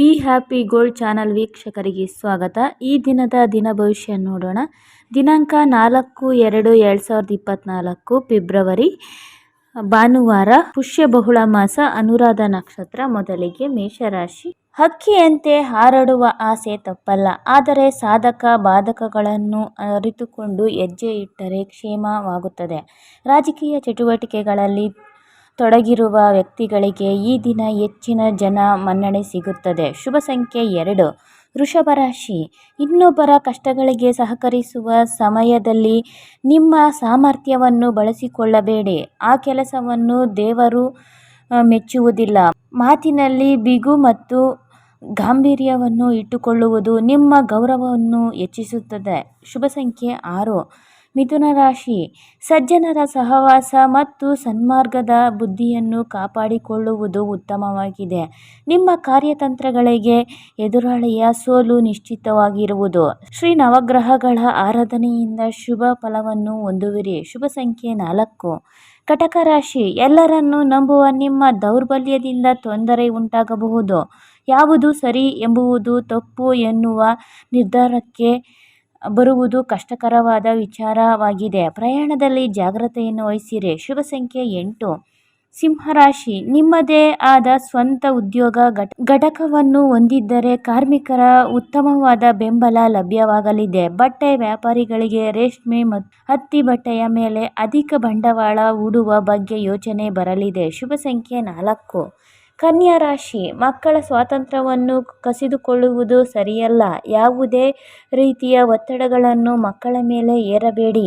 Happy gold channel ವೀಕ್ಷಕರಿಗೆ ಸ್ವಾಗತ. ಈ ದಿನದ ದಿನ ಭವಿಷ್ಯ ನೋಡೋಣ. ದಿನಾಂಕ ನಾಲ್ಕು ಎರಡು ಎರಡು ಸಾವಿರದ ಇಪ್ಪತ್ತ್ನಾಲ್ಕು ಫೆಬ್ರವರಿ, ಭಾನುವಾರ, ಪುಷ್ಯ ಬಹುಳ ಮಾಸ, ಅನುರಾಧ ನಕ್ಷತ್ರ ಮೊದಲಿಗೆ ಮೇಷರಾಶಿ. ಹಕ್ಕಿಯಂತೆ ಹಾರಾಡುವ ಆಸೆ ತಪ್ಪಲ್ಲ. ಆದರೆ ಸಾಧಕ ಬಾಧಕಗಳನ್ನು ಅರಿತುಕೊಂಡು ಹೆಜ್ಜೆ ಇಟ್ಟರೆ ಕ್ಷೇಮವಾಗುತ್ತದೆ. ರಾಜಕೀಯ ಚಟುವಟಿಕೆಗಳಲ್ಲಿ ತೊಡಗಿರುವ ವ್ಯಕ್ತಿಗಳಿಗೆ ಈ ದಿನ ಹೆಚ್ಚಿನ ಜನ ಮನ್ನಣೆ ಸಿಗುತ್ತದೆ. ಶುಭ ಸಂಖ್ಯೆ ಎರಡು. ವೃಷಭ ರಾಶಿ. ಇನ್ನೊಬ್ಬರ ಕಷ್ಟಗಳಿಗೆ ಸಹಕರಿಸುವ ಸಮಯದಲ್ಲಿ ನಿಮ್ಮ ಸಾಮರ್ಥ್ಯವನ್ನು ಬಳಸಿಕೊಳ್ಳಬೇಡಿ. ಆ ಕೆಲಸವನ್ನು ದೇವರು ಮೆಚ್ಚುವುದಿಲ್ಲ. ಮಾತಿನಲ್ಲಿ ಬಿಗು ಮತ್ತು ಗಾಂಭೀರ್ಯವನ್ನು ಇಟ್ಟುಕೊಳ್ಳುವುದು ನಿಮ್ಮ ಗೌರವವನ್ನು ಹೆಚ್ಚಿಸುತ್ತದೆ. ಶುಭ ಸಂಖ್ಯೆ ಆರು. ಮಿಥುನ ರಾಶಿ. ಸಜ್ಜನರ ಸಹವಾಸ ಮತ್ತು ಸನ್ಮಾರ್ಗದ ಬುದ್ಧಿಯನ್ನು ಕಾಪಾಡಿಕೊಳ್ಳುವುದು ಉತ್ತಮವಾಗಿದೆ. ನಿಮ್ಮ ಕಾರ್ಯತಂತ್ರಗಳಿಗೆ ಎದುರಾಳಿಯ ಸೋಲು ನಿಶ್ಚಿತವಾಗಿರುವುದು. ಶ್ರೀ ನವಗ್ರಹಗಳ ಆರಾಧನೆಯಿಂದ ಶುಭ ಫಲವನ್ನು ಹೊಂದುವಿರಿ. ಶುಭ ಸಂಖ್ಯೆ ನಾಲ್ಕು. ಕಟಕ ರಾಶಿ. ಎಲ್ಲರನ್ನೂ ನಂಬುವ ನಿಮ್ಮ ದೌರ್ಬಲ್ಯದಿಂದ ತೊಂದರೆ ಉಂಟಾಗಬಹುದು. ಯಾವುದು ಸರಿ ಎಂಬುವುದು ತಪ್ಪು ಎನ್ನುವ ನಿರ್ಧಾರಕ್ಕೆ ಬರುವುದು ಕಷ್ಟಕರವಾದ ವಿಚಾರವಾಗಿದೆ. ಪ್ರಯಾಣದಲ್ಲಿ ಜಾಗ್ರತೆಯನ್ನು ವಹಿಸಿರಿ. ಶುಭ ಸಂಖ್ಯೆ ಎಂಟು. ಸಿಂಹರಾಶಿ. ನಿಮ್ಮದೇ ಆದ ಸ್ವಂತ ಉದ್ಯೋಗ ಘಟ ಘಟಕವನ್ನು ಹೊಂದಿದ್ದರೆ ಕಾರ್ಮಿಕರ ಉತ್ತಮವಾದ ಬೆಂಬಲ ಲಭ್ಯವಾಗಲಿದೆ. ಬಟ್ಟೆ ವ್ಯಾಪಾರಿಗಳಿಗೆ ರೇಷ್ಮೆ ಮತ್ತು ಹತ್ತಿ ಬಟ್ಟೆಯ ಮೇಲೆ ಅಧಿಕ ಬಂಡವಾಳ ಹೂಡುವ ಬಗ್ಗೆ ಯೋಚನೆ ಬರಲಿದೆ. ಶುಭ ಸಂಖ್ಯೆ ನಾಲ್ಕು. ಕನ್ಯಾ ರಾಶಿ ಮಕ್ಕಳ ಸ್ವಾತಂತ್ರ್ಯವನ್ನು ಕಸಿದುಕೊಳ್ಳುವುದು ಸರಿಯಲ್ಲ. ಯಾವುದೇ ರೀತಿಯ ಒತ್ತಡಗಳನ್ನು ಮಕ್ಕಳ ಮೇಲೆ ಏರಬೇಡಿ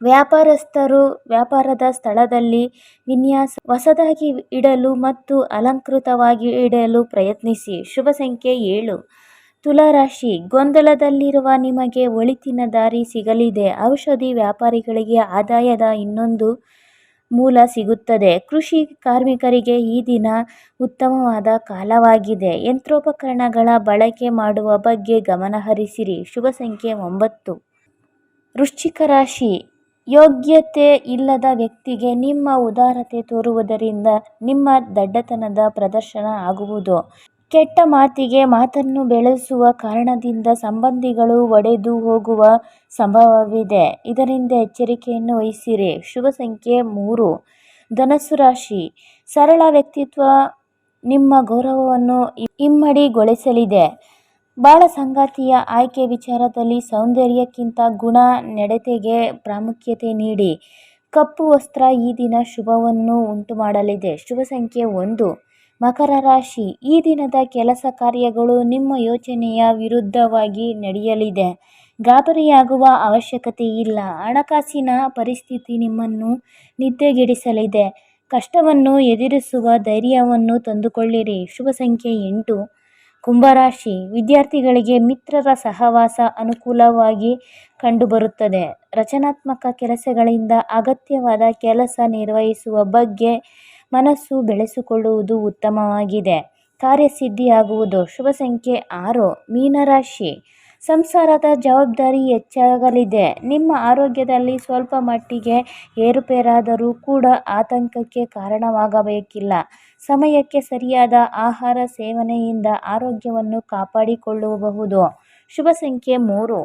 ವ್ಯಾಪಾರಸ್ಥರು ವ್ಯಾಪಾರದ ಸ್ಥಳದಲ್ಲಿ ವಿನ್ಯಾಸ ಹೊಸದಾಗಿ ಇಡಲು ಮತ್ತು ಅಲಂಕೃತವಾಗಿ ಇಡಲು ಪ್ರಯತ್ನಿಸಿ. ಶುಭ ಸಂಖ್ಯೆ ಏಳು. ತುಲಾರಾಶಿ ಗೊಂದಲದಲ್ಲಿರುವ ನಿಮಗೆ ಒಳಿತಿನ ದಾರಿ ಸಿಗಲಿದೆ. ಔಷಧಿ ವ್ಯಾಪಾರಿಗಳಿಗೆ ಆದಾಯದ ಇನ್ನೊಂದು ಮೂಲ ಸಿಗುತ್ತದೆ. ಕೃಷಿ ಕಾರ್ಮಿಕರಿಗೆ ಈ ದಿನ ಉತ್ತಮವಾದ ಕಾಲವಾಗಿದೆ. ಯಂತ್ರೋಪಕರಣಗಳ ಬಳಕೆ ಮಾಡುವ ಬಗ್ಗೆ ಗಮನಹರಿಸಿರಿ ಶುಭ ಸಂಖ್ಯೆ ಒಂಬತ್ತು. ವೃಶ್ಚಿಕ ರಾಶಿ. ಯೋಗ್ಯತೆ ಇಲ್ಲದ ವ್ಯಕ್ತಿಗೆ ನಿಮ್ಮ ಉದಾರತೆ ತೋರುವುದರಿಂದ ನಿಮ್ಮ ದಡ್ಡತನದ ಪ್ರದರ್ಶನ ಆಗುವುದು. ಕೆಟ್ಟ ಮಾತಿಗೆ ಮಾತನ್ನು ಬೆಳೆಸುವ ಕಾರಣದಿಂದ ಸಂಬಂಧಿಗಳು ಒಡೆದು ಹೋಗುವ ಸಂಭವವಿದೆ. ಇದರಿಂದ ಎಚ್ಚರಿಕೆಯನ್ನು ವಹಿಸಿರಿ. ಶುಭ ಸಂಖ್ಯೆ ಮೂರು. ಧನಸ್ಸು ರಾಶಿ. ಸರಳ ವ್ಯಕ್ತಿತ್ವ ನಿಮ್ಮ ಗೌರವವನ್ನು ಇಮ್ಮಡಿಗೊಳಿಸಲಿದೆ. ಬಾಳ ಸಂಗಾತಿಯ ಆಯ್ಕೆ ವಿಚಾರದಲ್ಲಿ ಸೌಂದರ್ಯಕ್ಕಿಂತ ಗುಣ ನಡತೆಗೆ ಪ್ರಾಮುಖ್ಯತೆ ನೀಡಿ. ಕಪ್ಪು ವಸ್ತ್ರ ಈ ದಿನ ಶುಭವನ್ನು ಉಂಟು ಮಾಡಲಿದೆ ಶುಭ ಸಂಖ್ಯೆ ಒಂದು. ಮಕರ ರಾಶಿ, ಈ ದಿನದ ಕೆಲಸ ಕಾರ್ಯಗಳು ನಿಮ್ಮ ಯೋಚನೆಯ ವಿರುದ್ಧವಾಗಿ ನಡೆಯಲಿದೆ. ಗಾಬರಿಯಾಗುವ ಅವಶ್ಯಕತೆ ಇಲ್ಲ. ಹಣಕಾಸಿನ ಪರಿಸ್ಥಿತಿ ನಿಮ್ಮನ್ನು ನಿದ್ದೆಗೆಡಿಸಲಿದೆ. ಕಷ್ಟವನ್ನು ಎದುರಿಸುವ ಧೈರ್ಯವನ್ನು ತಂದುಕೊಳ್ಳಿರಿ. ಶುಭ ಸಂಖ್ಯೆ ಎಂಟು. ಕುಂಭರಾಶಿ, ವಿದ್ಯಾರ್ಥಿಗಳಿಗೆ ಮಿತ್ರರ ಸಹವಾಸ ಅನುಕೂಲವಾಗಿ ಕಂಡುಬರುತ್ತದೆ. ರಚನಾತ್ಮಕ ಕೆಲಸಗಳಿಂದ ಅಗತ್ಯವಾದ ಕೆಲಸ ನಿರ್ವಹಿಸುವ ಬಗ್ಗೆ ಮನಸ್ಸು ಬೆಳೆಸಿಕೊಳ್ಳುವುದು ಉತ್ತಮವಾಗಿದೆ. ಕಾರ್ಯಸಿದ್ಧಿಯಾಗುವುದು. ಶುಭ ಸಂಖ್ಯೆ ಆರು, ಮೀನರಾಶಿ. ಸಂಸಾರದ ಜವಾಬ್ದಾರಿ ಹೆಚ್ಚಾಗಲಿದೆ. ನಿಮ್ಮ ಆರೋಗ್ಯದಲ್ಲಿ ಸ್ವಲ್ಪ ಮಟ್ಟಿಗೆ ಏರುಪೇರಾದರೂ ಕೂಡ ಆತಂಕಕ್ಕೆ ಕಾರಣವಾಗಬೇಕಿಲ್ಲ. ಸಮಯಕ್ಕೆ ಸರಿಯಾದ ಆಹಾರ ಸೇವನೆಯಿಂದ ಆರೋಗ್ಯವನ್ನು ಕಾಪಾಡಿಕೊಳ್ಳಬಹುದು. ಶುಭ ಸಂಖ್ಯೆ ಮೂರು.